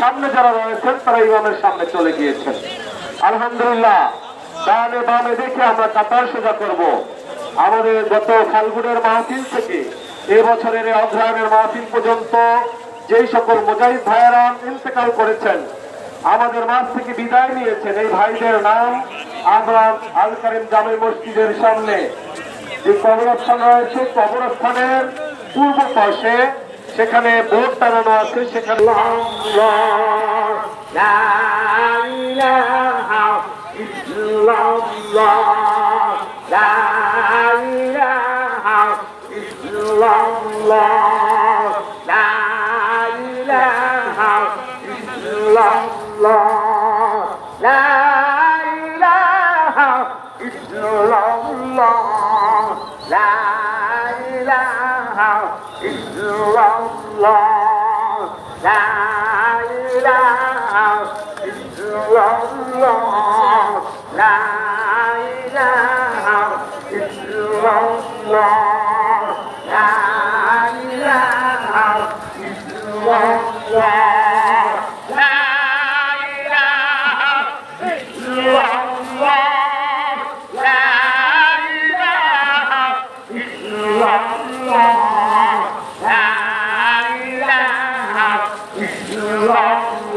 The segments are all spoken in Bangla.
সামনে যারা রয়েছেন, তারা ইমামের সামনে চলে গিয়েছেন। আলহামদুলিল্লাহ, ডানে বামে দেখে আমরা কাতার সোজা করব। আমাদের গত ফাল্গুনের মাহফিল থেকে এবছরের এই অগ্রহায়ণের মাহফিল পর্যন্ত যেই সকল মুজাহিদ ভাইয়েরা ইন্তেকাল করেছেন, আমাদের মাঝ থেকে বিদায় নিয়েছেন। এই ভাইদের নাম আমরা আল কারিম জামে মসজিদের সামনে যে কবরস্থান রয়েছে, কবরস্থানের পূর্ব পাশে সেখানে বোর্ড টানানো আছে সেখানে La illallah La ilaha illallah La ilaha illallah La ilaha illallah Allah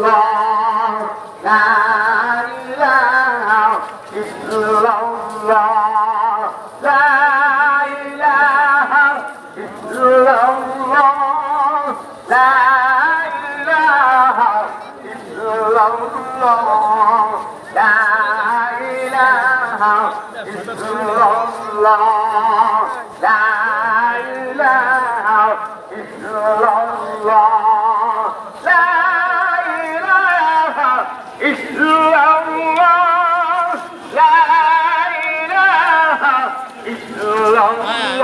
Allah, La ilaha illallah.